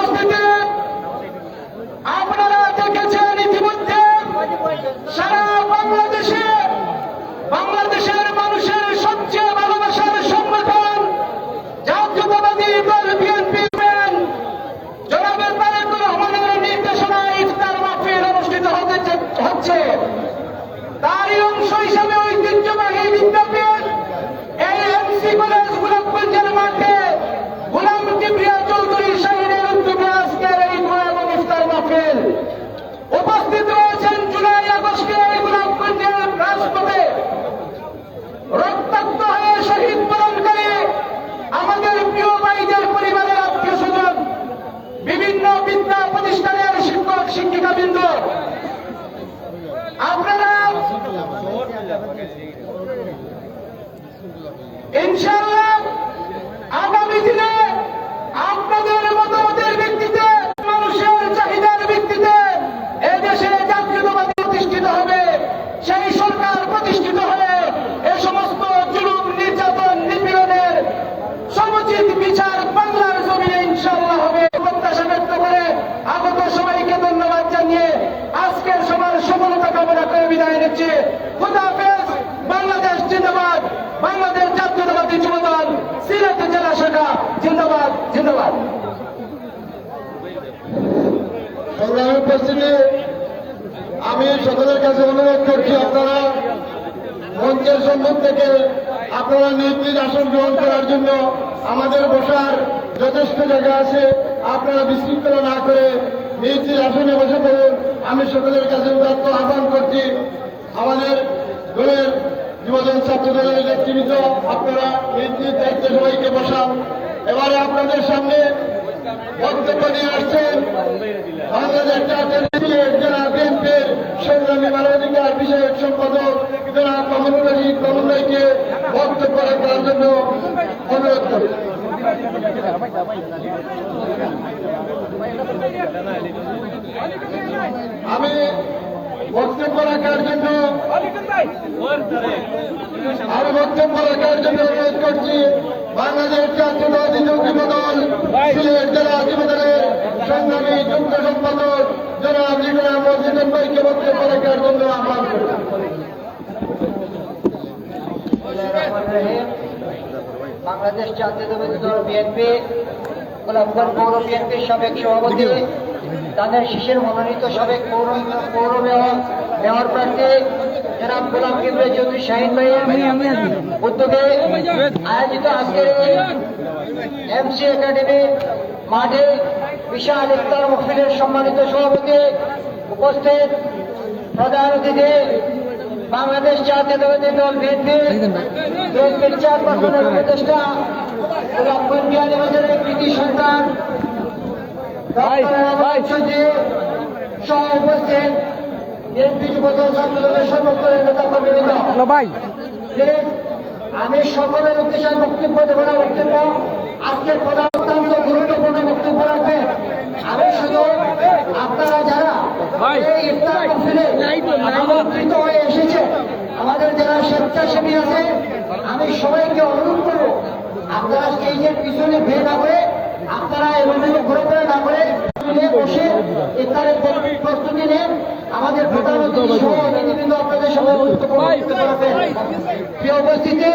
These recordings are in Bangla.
উপস্থিতি এ সমস্ত জুলুম, নির্যাতন, নিপীড়নের সমুচিত বিচার বাংলার জমিনে ইনশাআল্লাহ হবে। প্রত্যাশা ব্যক্ত করে আগত সবাইকে ধন্যবাদ জানিয়ে আজকের সবার সফলতা কামনা করে বিদায় নিচ্ছি। খুদাফেজ বাংলাদেশ জিন্দাবাদ বাংলাদেশ জাতীয়তাবাদী যুবদল সিলেট জেলা শাখা জিন্দাবাদ জিন্দাবাদ সংগ্রামী উপস্থিতি, আমি সকলের কাছে অনুরোধ করছি আপনারা মঞ্চের সম্মুখ থেকে আপনারা নিজ নিজ আসন গ্রহণ করার জন্য আমাদের বসার যথেষ্ট জায়গা আছে, আপনারা বিশৃঙ্খলা না করে নিজ নিজ আসনে বসে পড়ুন। আমি সকলের কাছে উদাত্ত আহ্বান করছি, আমাদের দলের যুবজন ছাত্র দলের নেতৃবৃন্দ, আপনারা নিজ নিজ দায়িত্বে সবাইকে বসান। এবারে আপনাদের সামনে বক্তব্য নিয়ে আসছেন বাংলাদেশ জাতীয় জেলা বিএনপির সংগ্রামী মানবাধিকার বিষয়ক সম্পাদক জনাব রশিদ মামুন ভাইকে বক্তব্য রাখার জন্য অনুরোধ করি আমি বক্তব্য রাখার জন্য আমি বক্তব্য রাখার জন্য অনুরোধ করছি। বাংলাদেশ জাতীয়তাবাদী যুব দল সিলেট জেলা সংগ্রামী সম্পাদক জনাব মসজিদের ভাইকে বক্তব্য রাখার জন্য আহ্বান বাংলাদেশ জাতীয়তাবাদী দল বিএনপি গোলাপগঞ্জ পৌর বিএনপির সাবেক সভাপতি তাদের শিশির মনোনীত সাবেক পৌর পৌর মেয়র মেয়র প্রার্থী জনাব গোলাম কিবরে চৌধুরী শাহিন ভাইয়ের উদ্যোগে আয়োজিত আজকের এই এমসি একাডেমি মাঠে বিশাল ইফতার মহফিলের সম্মানিত সভাপতি উপস্থিত প্রধান অতিথি বাংলাদেশ জাতীয়তাবাদী দল বিএনপি বিএনপির চেয়ারপারসনের উপদেষ্টা গোলাপগঞ্জ বিহারি বাজারের কৃতি সন্তান সহ উপস্থিত আমি সকলের উদ্দেশ্যে বক্তব্য দেবো না বক্তব্য আজকের প্রধান অত্যন্ত গুরুত্বপূর্ণ বক্তব্য রাখবেন আমি শুধু আপনারা যারা এই ইফতার মাহফিলে আমন্ত্রিত হয়ে এসেছে আমাদের যারা স্বেচ্ছাসেবী আছে আমি সবাইকে অনুরোধ করব আপনারা স্টেজের পিছনে ভিড় না করে আপনারা এভাবে ঘুরে ঘুরে না করে বসে ইফতারের প্রস্তুতি নেন। আমাদের আপনাদের প্রিয় উপস্থিতি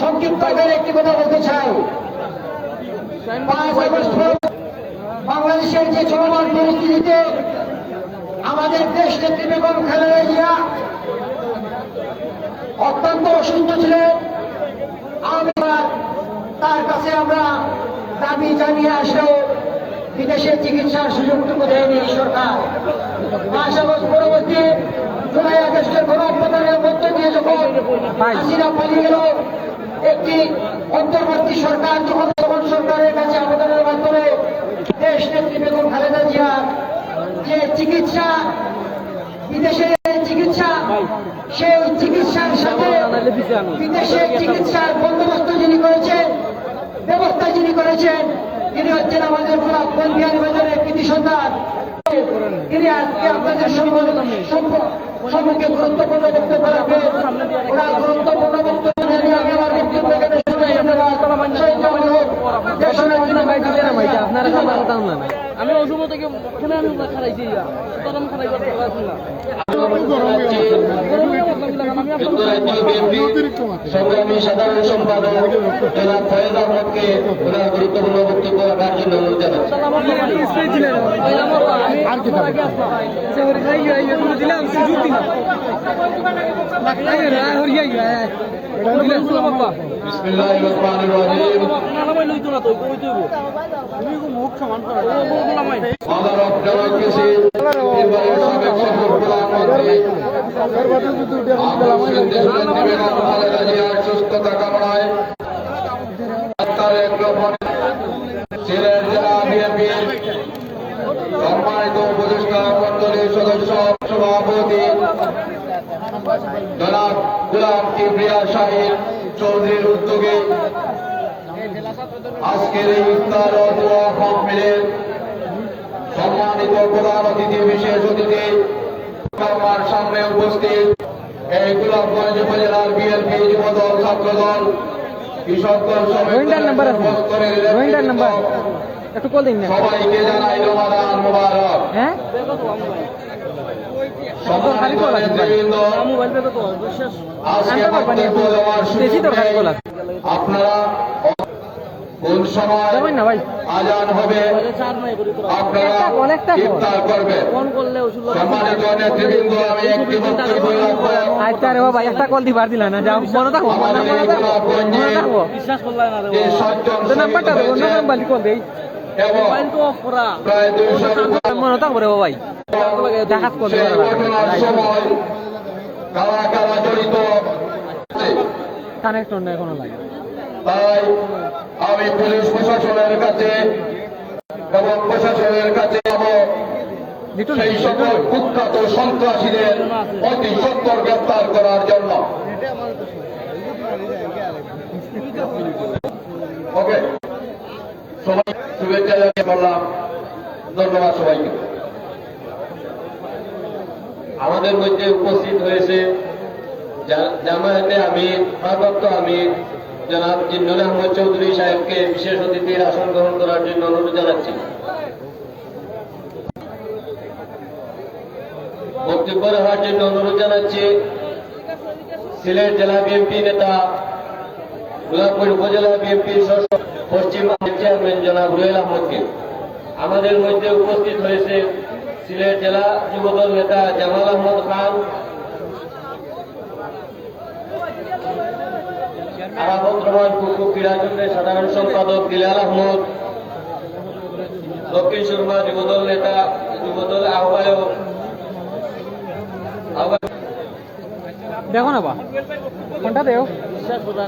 সংক্ষিপ্ত আকারে একটি কথা বলতে চাই। পাঁচ আগস্ট বাংলাদেশের যে চলমান পরিস্থিতিতে আমাদের দেশ নেত্রী বেগম খালেদা জিয়া অত্যন্ত অসুস্থ ছিলেন আমরা তার কাছে আমরা দাবি জানিয়ে আসলেও বিদেশে চিকিৎসার সুযোগটুকু দেয়নি সরকার। পাঁচ আগস্ট পরবর্তী জুলাই আগস্টের গণঅভ্যুত্থানের মধ্য দিয়ে যখন হাসিনা পালিয়ে গেল একটি অন্তর্বর্তী সরকার যখন তখন সরকারের কাছে আবেদনের মাধ্যমে দেশ নেত্রী বেগম খালেদা জিয়া যে চিকিৎসা বিদেশে চিকিৎসা সেই চিকিৎসার সাথে বিদেশের চিকিৎসার বন্দোবস্ত যিনি করেছেন ব্যবস্থা যিনি করেছেন তিনি হচ্ছেন আমাদের বন্ধিয়ানি বাজারের কৃতি সন্তান তিনি আজকে আপনাদের সম্মুখে সম্মুখে গুরুত্বপূর্ণ বক্তব্য রাখবেন। ওরা গুরুত্বপূর্ণ বক্তব্য আমি আমার বক্তব্য এখানে শুনে আমি অসুবিধা থেকে ওখানে আমি খারাইছি খারাই করতে পারছি না সংগ্রামী সাধারণ সম্পাদক জনাব ফয়েজ আহমদকে ওনার গুরুত্বপূর্ণ বক্তব্য রাখার জন্য অনুরোধ জানাচ্ছি। সম্মানিত উপদেষ্টা মন্ডলীর সদস্য সভাপতি জনাব গুলাম কিবরিয়া শাহিদ চৌধুরীর উদ্যোগে আজকের এই ইফতার ও সম্মানিত প্রধান অতিথি, বিশেষ অতিথি আমার সামনে উপস্থিত এই গোলাপগঞ্জ উপজেলার বিএনপি যুবদল ছাত্রদল কৃষক দল একটু কল দিন সবাইকে জানাই রমাদান মোবারক। হ্যাঁ? আপনারা কোন সময় আজান হবে? আপনারা একটা কল, ইফতার করবেন। ফোন করলে ওষুধ সম্মানিত নেতৃবৃন্দ আমি একটি বক্তব্য রাখব। আচ্ছা রে একটা কল দিবার দিলা না যাও মনে থাকব মনে থাকব গোলাপগঞ্জে মনে থাকব বিশ্বাস করলাই না রে যে নাম্বারটা দেবো নাম্বার কল দেই। এবং মোবাইল তো অফ করা। প্রায় দুইশো মনে থাকব রে ভাই দেখাত কল সময় কারা কারা জড়িত? কানেকশন এখনও লাগে। তাই আমি পুলিশ প্রশাসনের কাছে এবং প্রশাসনের কাছে সেই সকল কুখ্যাত সন্ত্রাসীদের অতি সত্তর গ্রেপ্তার করার জন্য। ওকে সবাই শুভেচ্ছা জানিয়ে বললাম ধন্যবাদ সবাইকে। আমাদের মধ্যে উপস্থিত হয়েছে জামায়াতে আমির ভারপ্রাপ্ত আমির জনাব জিন্নুর আহমদ চৌধুরী সাহেবকে বিশেষ অতিথির আসন গ্রহণ করার জন্য অনুরোধ জানাচ্ছি। বক্তব্য রাখার জন্য অনুরোধ জানাচ্ছি সিলেট জেলা বিএনপি নেতা গোলাপপুর উপজেলা বিএনপির পশ্চিম চেয়ারম্যান জনাব রুয়েল আহমদকে। আমাদের মধ্যে উপস্থিত হয়েছে সিলেট জেলা যুবদল নেতা জামাল আহমদ খান আরাফত রহমান কুকু ক্রীড়া কেন্দ্রের সাধারণ সম্পাদক দিলাল আহমদ দক্ষিণ সুরমা যুবদল নেতা যুবদল আহ্বায়ক দেখো না বা কোনটা দেও?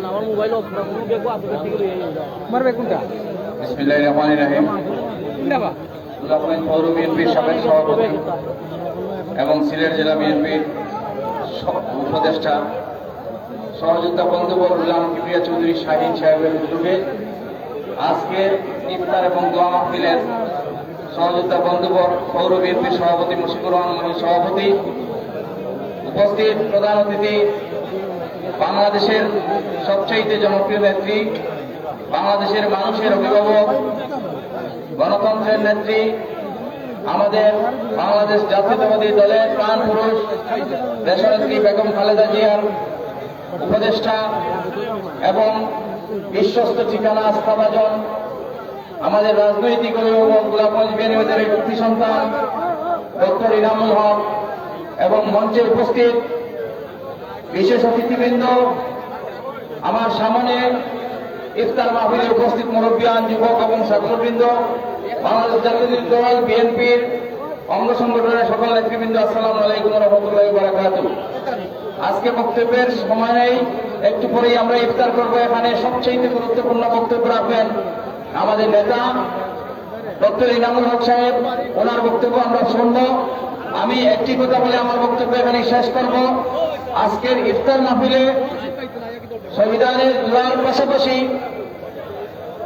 আমার মোবাইল অফ করা তুমি দেখো আসলে ঠিক হয়ে যাও। মারবে কোনটা? বিসমিল্লাহির রহমানির রহিম। বা? গোলাপগঞ্জ পৌর বিএনপির সাবেক সভাপতি এবং সিলেট জেলা বিএনপির উপদেষ্টা সহযোগিতা বন্ধুবর গুলাম কিবরিয়া চৌধুরী শাহিন সাহেবের উদ্যোগে আজকের ইফতার এবং দোয়া মাহফিলের সহযোগিতা বন্ধুবর পৌর বিএনপির সভাপতি মুশিকুর রহমান সভাপতি। উপস্থিত প্রধান অতিথি, বাংলাদেশের সবচাইতে জনপ্রিয় নেত্রী, বাংলাদেশের মানুষের অভিভাবক, গণতন্ত্রের নেত্রী, আমাদের বাংলাদেশ জাতীয়তাবাদী দলের প্রাণ পুরুষ, দেশনেত্রী বেগম খালেদা জিয়ার উপদেষ্টা এবং বিশ্বস্ত ঠিকানা আস্থাভাজন, আমাদের রাজনৈতিক অভিভাবক গোলাপগঞ্জ বিএনপিদের একটি সন্তান, ডক্টর ইনামুল হক এবং মঞ্চে উপস্থিত বিশেষ অতিথিবৃন্দ, আমার সামনে ইফতার মাহফিলে উপস্থিত মুরব্বিয়ান যুবক এবং ছাত্রবৃন্দ, বাংলাদেশ জাতীয় দল বিএনপির অঙ্গ সংগঠনের সকল নেতৃবৃন্দ, আসসালামু আলাইকুম রহমতুল্লাহ বারাকাত আজকে বক্তব্যের সময় নেই। একটু পরেই আমরা ইফতার করব। এখানে সবচেয়ে গুরুত্বপূর্ণ বক্তব্য রাখবেন আমাদের নেতা, ডক্টর ইনামুল হক সাহেব। ওনার বক্তব্য আমরা শুনব। আমি একটি কথা বলে আমার বক্তব্য এখানে শেষ করব। আজকের ইফতার মাহফিলে সংবিধানের দোয়ার পাশাপাশি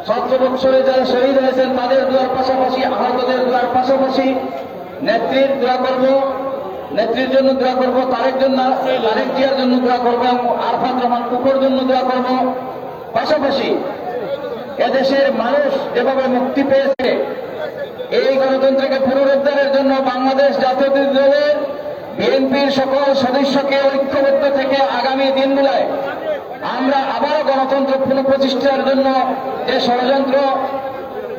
সতেরো বৎসরে যারা শহীদ হয়েছেন, তাদের দোয়ার পাশাপাশি, আহতদের দোয়ার পাশাপাশি নেত্রীর দোয়া করব। নেত্রীর জন্য দোয়া করব, তারেক জন্য, তারেক জিয়ার জন্য দোয়া করব এবং আরফাত রহমান কুকুর জন্য দোয়া করব। পাশাপাশি এদেশের মানুষ যেভাবে মুক্তি পেয়েছে, এই গণতন্ত্রকে পুনরুদ্ধারের জন্য বাংলাদেশ জাতীয় দলের বিএনপির সকল সদস্যকে ঐক্যবদ্ধ থেকে আগামী দিনগুলায় আমরা আবারও গণতন্ত্র পুনঃপ্রতিষ্ঠার জন্য যে ষড়যন্ত্র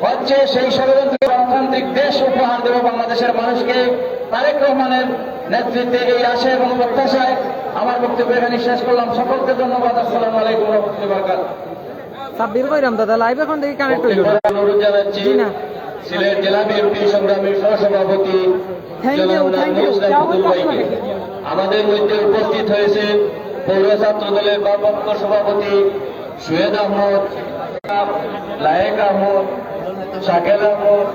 হচ্ছে সেই ষড়যন্ত্র গণতান্ত্রিক দেশ উপহার দেব বাংলাদেশের মানুষকে তারেক রহমানের নেতৃত্বে এই আশা এবং প্রত্যাশায় আমার বক্তব্য এখানে শেষ করলাম। সকলকে ধন্যবাদ। আসসালামু আলাইকুম রহমতুল্লাহ সাব্বির কইরাম দাদা লাইভ এখন থেকে কানেক্ট হইল অনুরোধ জানাচ্ছি সিলেট জেলা বিএনপি সংগ্রামী সহসভাপতি আমাদের মধ্যে উপস্থিত হয়েছে পৌর ছাত্র দলের ভারপ্রাপ্ত সভাপতি সৈয়দ আহমদ লায়েক আহমদ শাকেল আহমদ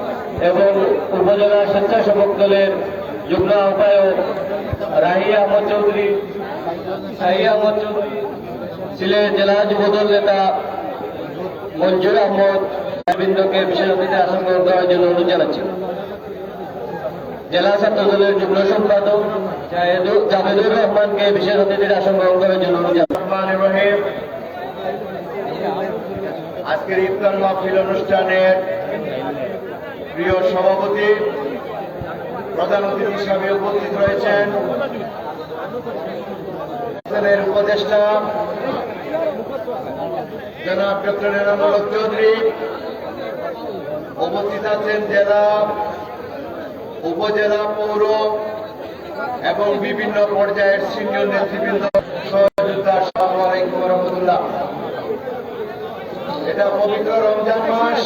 এবং উপজেলা স্বেচ্ছাসেবক দলের যুগ্ম আহ্বায়ক রাহি আহমদ চৌধুরী শাহী আহমদ চৌধুরী, সিলেট জেলা যুবদল নেতা মঞ্জুর আহমদ বৃন্দকে বিশেষ অতিথি আসন গ্রহণ করার জন্য অনুরোধ জানাচ্ছি। জেলা ছাত্র দলের যুগ্ম সম্পাদক জাভেদুর রহমানকে বিশেষ অতিথির আসন গ্রহণ করার জন্য অনুরোধ জানাচ্ছি। আজকের ইফতার মাহফিল অনুষ্ঠানের প্রিয় সভাপতি, প্রধান অতিথি হিসাবে উপস্থিত রয়েছেন। উপদেষ্টা, জনাব ডক্টর এনামুলক চৌধুরী, উপস্থিত আছেন জেলা, উপজেলা পৌর এবং বিভিন্ন পর্যায়ের সিনিয়র নেতৃবৃন্দ সহযোগিতা সালামু আলাইকুম রহমতুল্লাহ। এটা পবিত্র রমজান মাস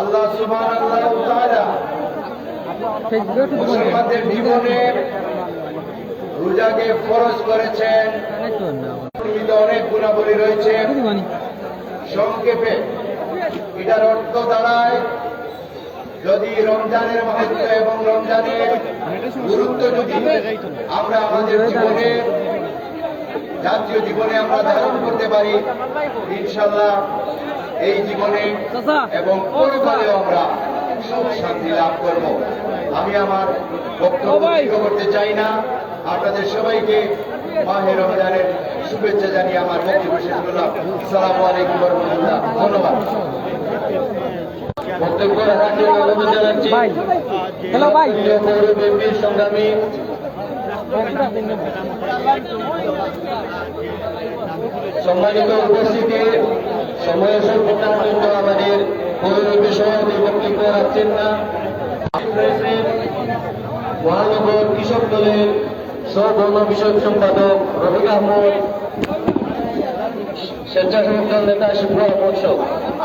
আল্লাহ। মুসলমানদের জীবনে রোজাকে ফরজ করেছেন অনেক গুণাবলী রয়েছে সংক্ষেপে, এটার অর্থ দাঁড়ায়, যদি রমজানের মাহাত্ম এবং রমজানের গুরুত্ব যদি আমরা আমাদের জীবনে জাতীয় জীবনে আমরা ধারণ করতে পারি ইনশাল্লাহ এই জীবনে এবং পরিবারেও আমরা সুখ শান্তি লাভ করব। আমি আমার বক্তব্য করতে চাই না। আপনাদের সবাইকে মাহের রমজানের শুভেচ্ছা জানিয়ে আমার বক্তব্য শেষ করলাম। সালামু আলাইকুম রহমতুল্লাহ ধন্যবাদ। বক্তব্য রাখার জন্য অনুরোধ জানাচ্ছি সংগ্রামী। সম্মানিত উপস্থিতি, সময় স্বল্পতার জন্য আমাদের পৌরবী সভাপতি বক্তব্য রাখছেন না। মহানগর কৃষক দলের সবর্ণ বিষয়ক সম্পাদক রফিক আহমদ স্বেচ্ছাসেবক দল নেতা শিবু আহমদ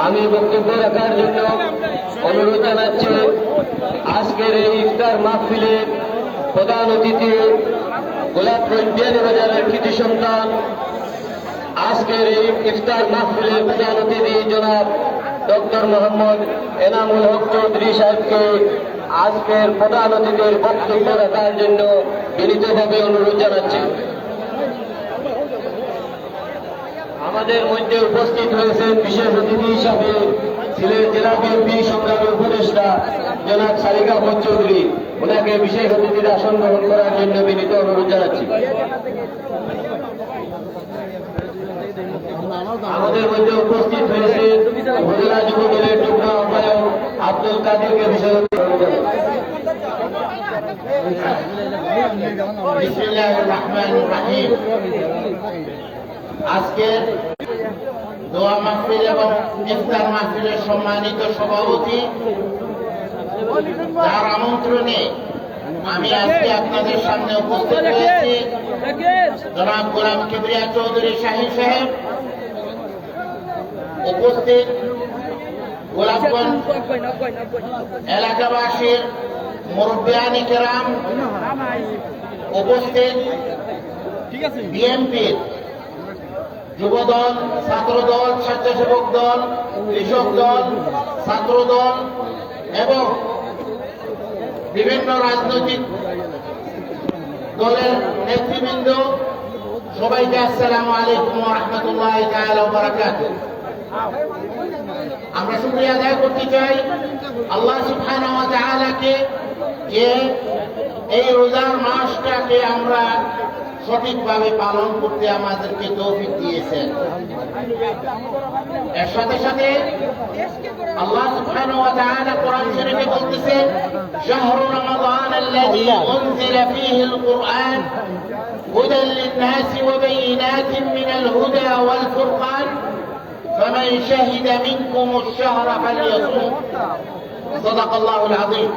আমি বক্তব্য রাখার জন্য অনুরোধ জানাচ্ছি, আজকের এই ইফতার মাহফিলের প্রধান অতিথি গোলাপগঞ্জ বিয়ানীবাজারের কৃতি সন্তান, আজকের এই ইফতার মাহফিলের প্রধান অতিথি জনাব ডক্টর মোহাম্মদ এনামুল হক চৌধুরী সাহেবকে আজকের প্রধান অতিথির বক্তব্য রাখার জন্য বিনীতভাবে অনুরোধ জানাচ্ছি। আমাদের মধ্যে উপস্থিত হয়েছেন বিশেষ অতিথি হিসাবে জেলা বিএনপি সংগ্রামী উপদেষ্টা জনাব সারিকা আহমদ চৌধুরী। ওনাকে বিশেষ অতিথির আসন গ্রহণ করার জন্য বিনীত অনুরোধ জানাচ্ছি। আমাদের মধ্যে উপস্থিত হয়েছে উপজেলা যুব দলের যুগ্ম আহ্বায়ক আব্দুল কাদিরকে রহিম। আজকে দোয়া মাহফিল এবং ইফতার মাহফিলের সম্মানিত সভাপতি। যার আমন্ত্রণে আমি আজকে আপনাদের সামনে উপস্থিত হয়েছি জনাব গোলাম কিবরিয়া চৌধুরী শাহী সাহেব। উপস্থিত গোলাপগঞ্জ এলাকাবাসীর মুরব্বিয়ানি কেরাম। উপস্থিত বিএনপির যুবদল, ছাত্রদল, স্বেচ্ছাসেবক দল, কৃষক দল, ছাত্রদল এবং বিভিন্ন রাজনৈতিক দলের নেতৃবৃন্দ। সবাইকে আসসালামু আলাইকুম রহমতুল্লাহ আমরা শুক্রিয়া আদায় করতে চাই আল্লাহ সুবহানাহু ওয়া তাআলাকে যে এই রোজার মাসটাকে আমরা সঠিকভাবে পালন করতে আমাদেরকে তৌফিক দিয়েছেন এর সাথে সাথে আল্লাহ সুবহানাহু ওয়া তাআলা কোরআন শরীফে বলতেছেন শাহরু রমাদান الذي أنزل فيه القرآن هدى للناس وبينات من الهدى والفرقان فمن شهد منكم الشهر فليصوم صدق الله العظيم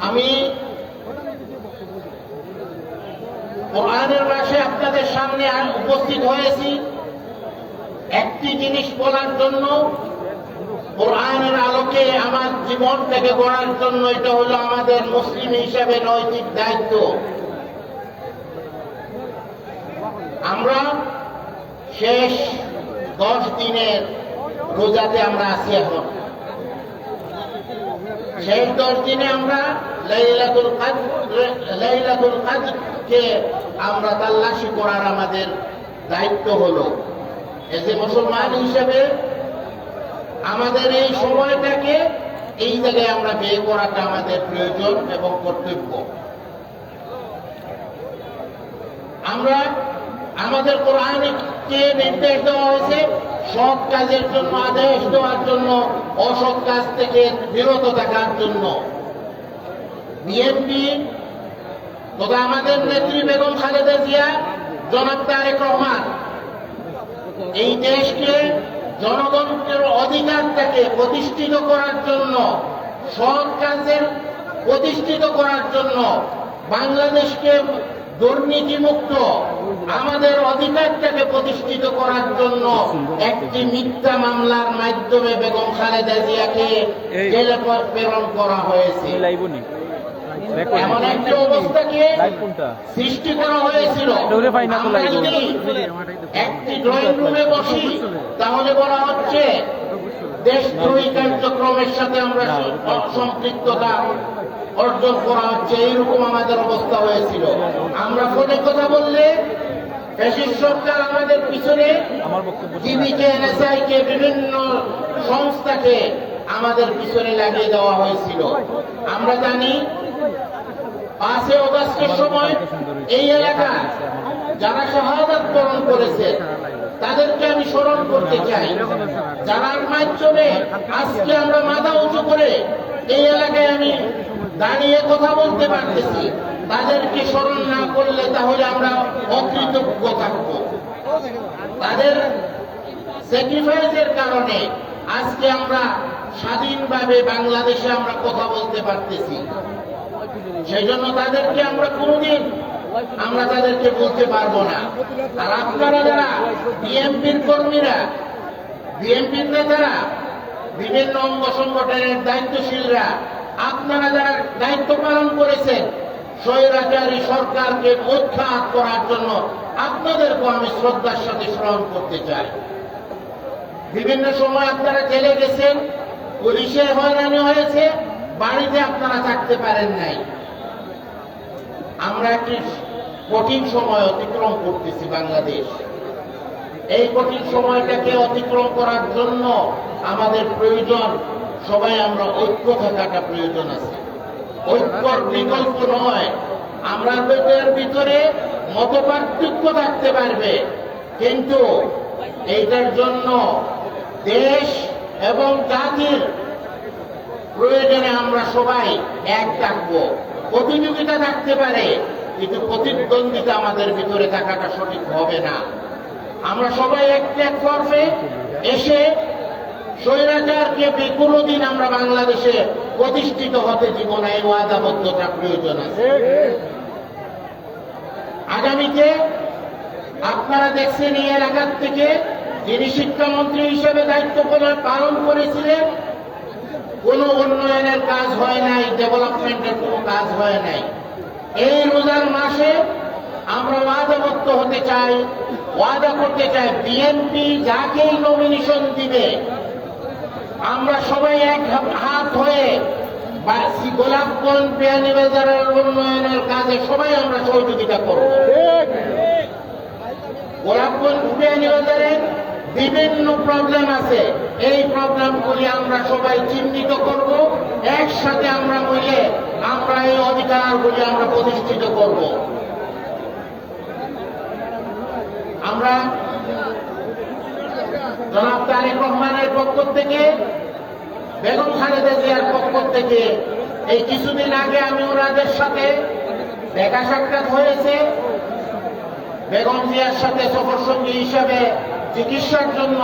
আমি কোরআনের মাসে আপনাদের সামনে আর উপস্থিত হয়েছি। একটি জিনিস বলার জন্য, কোরআনের আলোকে আমার জীবন থেকে গড়ার জন্য এটা হলো আমাদের মুসলিম হিসাবে নৈতিক দায়িত্ব। আমরা শেষ দশ দিনের রোজাতে আমরা আছি এখন। শেষ দশ দিনে আমরা লাইলাতুল আমরা তাল্লাশি করার আমাদের দায়িত্ব হলো। যে মুসলমান হিসেবে আমাদের এই সময়টাকে এই জায়গায় আমরা ব্যয় করাটা আমাদের প্রয়োজন এবং কর্তব্য। আমরা আমাদের কোরআনকে নির্দেশ দেওয়া হয়েছে, সৎ কাজের জন্য, আদেশ দেওয়ার জন্য, অসৎ কাজ থেকে বিরত থাকার জন্য। বিএনপি তথা আমাদের নেত্রী বেগম খালেদা জিয়া জনাব তারেক রহমান। এই দেশকে জনগণের অধিকারটাকে প্রতিষ্ঠিত করার জন্য সৎ কাজের প্রতিষ্ঠিত করার জন্য বাংলাদেশকে দুর্নীতিমুক্ত আমাদের অধিকারটাকে প্রতিষ্ঠিত করার জন্য একটি মিথ্যা মামলার মাধ্যমে বেগম খালেদা জিয়াকে জেলে প্রেরণ করা হয়েছে। এমন একটা অবস্থাকে লাইভ সৃষ্টি করা হয়েছিল। একটি ড্রয়িং রুমে বসি তাহলে বলা হচ্ছে দেশদ্রোহী কার্যক্রমের সাথে আমরা সম্পৃক্ততা অর্জন করা হচ্ছে এইরকম আমাদের অবস্থা হয়েছিল। আমরা ফোনে কথা বললে দেশের সরকার আমাদের পিছনে জিবিকে এনএসআই কে বিভিন্ন সংস্থাকে আমাদের পিছনে লাগিয়ে দেওয়া হয়েছিল। আমরা জানি পাঁচই অগস্টের সময় এই এলাকা যারা শাহাদাত বরণ করেছে, তাদেরকে আমি স্মরণ করতে চাই। যারার মাধ্যমে আজকে আমরা মাথা উঁচু করে এই এলাকায় আমি দাঁড়িয়ে কথা বলতে পারতেছি, তাদেরকে স্মরণ না করলে তাহলে আমরা অকৃতজ্ঞ থাকব। তাদের স্যাক্রিফাইসের কারণে আজকে আমরা স্বাধীনভাবে বাংলাদেশে আমরা কথা বলতে পারতেছি। সেই জন্য তাদেরকে আমরা কোনোদিন আমরা তাদেরকে বলতে পারব না। আর আপনারা যারা বিএনপির কর্মীরা, বিএনপির নেতারা, বিভিন্ন অঙ্গ সংগঠনের দায়িত্বশীলরা, আপনারা যারা দায়িত্ব পালন করেছেন, স্বৈরাচারী সরকারকে উৎখাত করার জন্য আপনাদেরকে আমি শ্রদ্ধার সাথে স্মরণ করতে চাই। বিভিন্ন সময় আপনারা জেলে গেছেন পুলিশের হয়রানি হয়েছে, বাড়িতে আপনারা থাকতে পারেন নাই। আমরা একটি কঠিন সময় অতিক্রম করতেছি বাংলাদেশ। এই কঠিন সময়টাকে অতিক্রম করার জন্য আমাদের প্রয়োজন, সবাই আমরা ঐক্য থাকাটা প্রয়োজন আছে। ঐক্যর বিকল্প নয়, আমরা আমাদের ভিতরে মত পার্থক্য থাকতে পারবে। কিন্তু এইটার জন্য দেশ এবং জাতির প্রয়োজনে আমরা সবাই এক থাকব। প্রতিযোগিতা থাকতে পারে, কিন্তু প্রতিদ্বন্দ্বিতা আমাদের ভিতরে থাকাটা সঠিক হবে না। আমরা সবাই এক প্ল্যাটফর্মে এসে স্বৈরাচারকে কোনোদিন আমরা বাংলাদেশে প্রতিষ্ঠিত হতে দিব না, এই ওয়াদাবদ্ধতা প্রয়োজন আছে। আগামীতে আপনারা দেখছেন এই এলাকার থেকে যিনি শিক্ষামন্ত্রী হিসেবে দায়িত্ব পালন করেছিলেন কোনো উন্নয়নের কাজ হয় নাই ডেভেলপমেন্টের কোনো কাজ হয় নাই। এই রোজার মাসে আমরা ওয়াদাবদ্ধ হতে চাই ওয়াদা করতে চাই বিএনপি যাকেই নমিনেশন দিবে আমরা সবাই এক হাত হয়ে গোলাপগঞ্জ বিয়ানি বাজারের উন্নয়নের কাজে সবাই আমরা সহযোগিতা করব। গোলাপগঞ্জ বিয়ানি বাজারে বিভিন্ন প্রবলেম আছে। এই প্রবলেমগুলি আমরা সবাই চিহ্নিত করব। একসাথে আমরা মিলে আমরা এই অধিকারগুলি আমরা প্রতিষ্ঠিত করব। আমরা জনাব তারেক রহমানের পক্ষ থেকে, বেগম খালেদা জিয়ার পক্ষ থেকে এই কিছুদিন আগে আমি ওনাদের সাথে দেখা সাক্ষাৎ হয়েছে। বেগম জিয়ার সাথে সফর সঙ্গী হিসাবে চিকিৎসার জন্য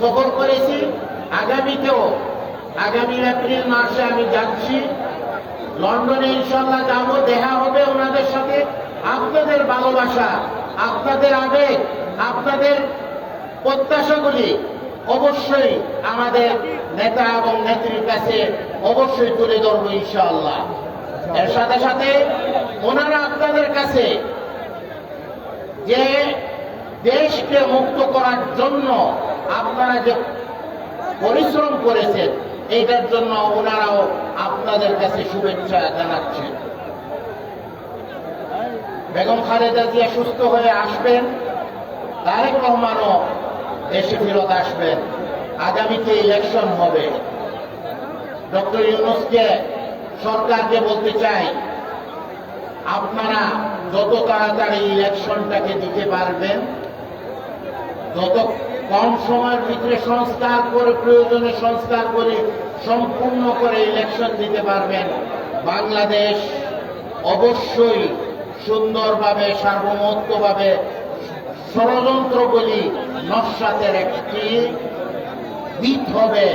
সফর করেছি। আগামীতেও, আগামী এপ্রিল মাসে আমি যাচ্ছি। লন্ডনে ইনশাল্লাহ যাব, দেখা হবে ওনাদের সাথে। আপনাদের ভালোবাসা, আপনাদের আবেগ, আপনাদের প্রত্যাশাগুলি অবশ্যই আমাদের নেতা এবং নেত্রীর কাছে অবশ্যই তুলে ধরবো ইনশাআল্লাহ। এর সাথে সাথে ওনারা আপনাদের কাছে যে দেশকে মুক্ত করার জন্য আপনারা যে পরিশ্রম করেছেন এইটার জন্য ওনারাও আপনাদের কাছে শুভেচ্ছা জানাচ্ছেন। বেগম খালেদা জিয়া সুস্থ হয়ে আসবেন, তারেক রহমানও দেশে ফেরত আসবেন। আগামীতে ইলেকশন হবে। ডক্টর ইউনুসকে সরকারকে বলতে চাই, আপনারা যত তাড়াতাড়ি ইলেকশনটাকে দিতে পারবেন যত কম সময়ের ভিতরে সংস্কার করে, প্রয়োজনে সংস্কার করে, সম্পূর্ণ করে ইলেকশন দিতে পারবেন। বাংলাদেশ অবশ্যই সুন্দরভাবে, সার্বভৌমত্বভাবে ষড়যন্ত্র বলি নস্বাতের একটি দিক হবে,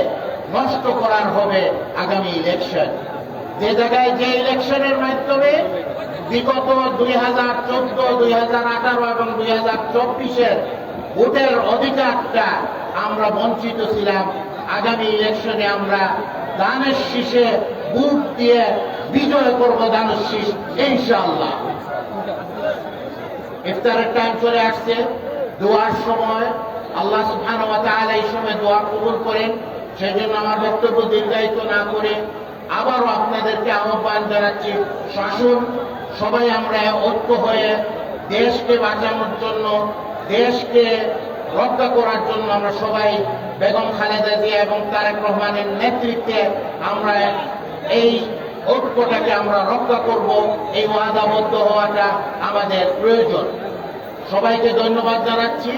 নষ্ট করার হবে আগামী ইলেকশন যে জায়গায় যে ইলেকশনের মাধ্যমে বিগত দুই হাজার চোদ্দ, দুই হাজার আঠারো এবং দুই হাজার চব্বিশের ভোটের অধিকারটা আমরা বঞ্চিত ছিলাম। আগামী ইলেকশনে আমরা দানের শীষে বুট দিয়ে বিজয় করব দানের শীষ, ইনশাআল্লাহ। ইফতারের টাইম চলে আসছে। দোয়ার সময়। আল্লাহ সুবহানাহু এই সময় দোয়া কবুল করেন। সেই জন্য আমার বক্তব্য দীর্ঘায়িত না করে আবারও আপনাদেরকে আহ্বান জানাচ্ছি, শাসন, সবাই আমরা ঐক্য হয়ে দেশকে বাঁচানোর জন্য দেশকে রক্ষা করার জন্য আমরা সবাই বেগম খালেদা জিয়া এবং তারেক রহমানের নেতৃত্বে আমরা এই ঐক্যটাকে আমরা রক্ষা করব, এই ওয়াদাবদ্ধ হওয়াটা আমাদের প্রয়োজন। সবাইকে ধন্যবাদ জানাচ্ছি।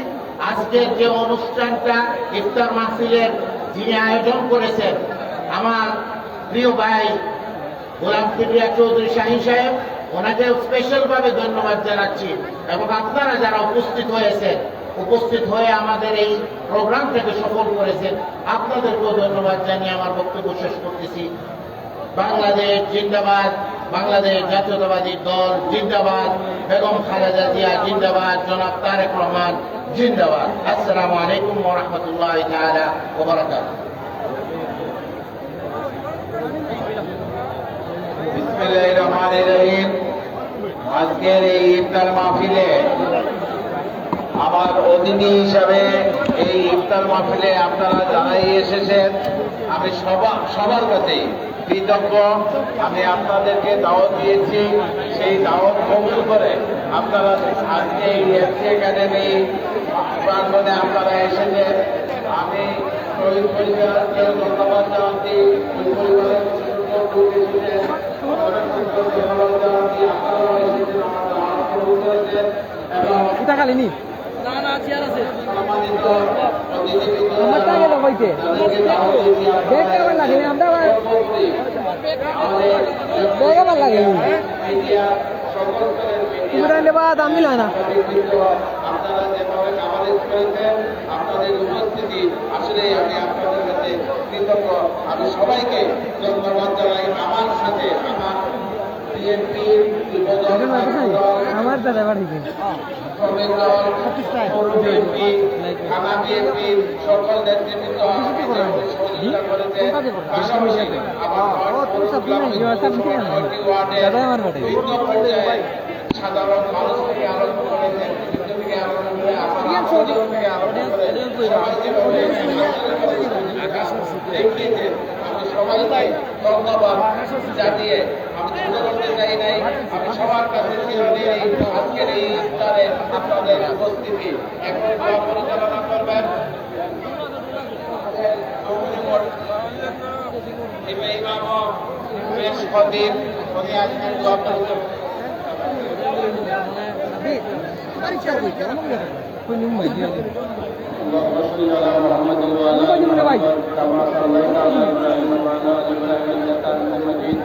আজকের যে অনুষ্ঠানটা ইফতার মাহফিলের যিনি আয়োজন করেছেন, আমার প্রিয় ভাই গোলাম কিবরিয়া চৌধুরী শাহী সাহেব ওনাকে স্পেশাল ভাবে ধন্যবাদ জানাচ্ছি এবং আপনারা যারা উপস্থিত হয়েছেন, উপস্থিত হয়ে আমাদের এই প্রোগ্রামটাকে সফল করেছেন, আপনাদেরকেও ধন্যবাদ জানিয়ে আমার বক্তব্য শেষ করতেছি। বাংলাদেশ জিন্দাবাদ, বাংলাদেশ জাতীয়তাবাদী দল জিন্দাবাদ, বেগম খালেদা জিয়া জিন্দাবাদ, জনাব তারেক রহমান জিন্দাবাদ। আসসালামু আলাইকুম ওয়া রাহমাতুল্লাহি তাআলা আজকের এই ইফতার মাহফিলে আমার অতিথি হিসাবে এই ইফতার মাহফিলে আপনারা যারাই এসেছেন, আমি সবার সবার কাছে কৃতজ্ঞ। আমি আপনাদেরকে দাওয়াত দিয়েছি, সেই দাওয়াত কবুল করে আপনারা আজকে এই এফসি একাডেমি প্রাঙ্গনে আপনারা এসেছেন। আমি শহীদ পরিবারকে ধন্যবাদ জানাচ্ছি। পরিবারের লোক এসেছেন ধন্যবাদ জানাচ্ছি আপনারাও এসেছেন আমার দাওয়াত কবুল করেছেন এবং এটা খালি নি সম্মানিত অতিথিবৃন্দ আমার টাকা গেল কইতে। যাদেরকে দাওয়াত দিয়েছি দেখ কেমন লাগে আমরা আবার আমাদের কেমন লাগে। মিডিয়া সকল স্তরের মিডিয়া তুমি বা দাম মিলা না। আপনাদের উপস্থিতি আসলে আমি আপনাদের কাছে কৃতজ্ঞ আমি সবাইকে ধন্যবাদ জানাই আমার সাথে আমার বিএনপি আমার দাদা বাড়ি শ্রমিক দল বিএনপি থানা বিএনপি সকল নেতৃবৃন্দ সহযোগিতা করেছেন পাশাপাশি আমার বিভিন্ন পর্যায়ে সাধারণ মানুষ থেকে আরম্ভ করে নেতৃবৃন্দ থেকে আরম্ভ করে আমার থেকে আরম্ভ করে সবাই যেভাবে আমি সবাইকে ধন্যবাদ জানিয়ে আমি করতে চাই নাই। সবার কাছে চিরদিন এই আজকের এই ইফতারে আপনাদের উপস্থিতি এখন দোয়া পরিচালনা করবেন ইমাম বেশ খতিব উনি আজকে দোয়া পরিচালনা اللهم صل على محمد وعلى ال محمد كما صليت على ابراهيم وعلى ال ابراهيم انك حميد مجيد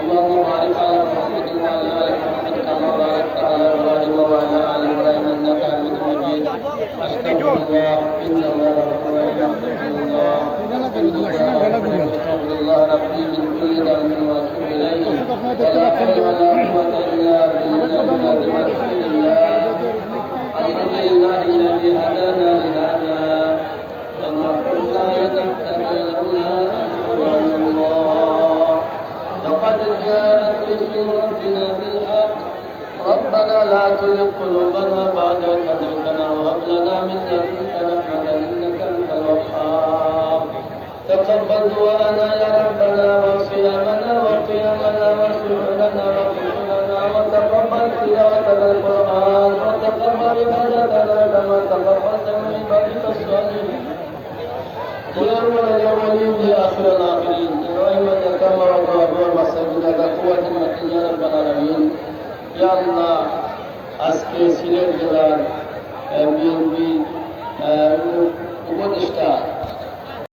اللهم بارك على محمد وعلى ال محمد كما باركت على ابراهيم وعلى ال ابراهيم انك حميد مجيد استغفر الله ان الله غفور رحيم استغفر الله ربي من كل ذنب واتوب اليه ولا حول ولا قوه الا بالله رسول الله الحمد لله الذي هدانا تزغ قلوبنا بعد إذ هديتنا وهب لنا من لدنك رحمة إنك أنت الوهاب تقبل دعاءنا يا ربنا وصيامنا وقيامنا وسجودنا وقيامنا وتقبل تلاوتنا القرآن وتقبل عبادتنا كما تقبلت من عبادك الصالحين يا أول الأولين يا آخر الآخرين إبراهيم كما وضعوا المساجد على قوة المتين يا رب العالمين يا الله আজকে সিলেট জেলার বিএনপি উপদেষ্টা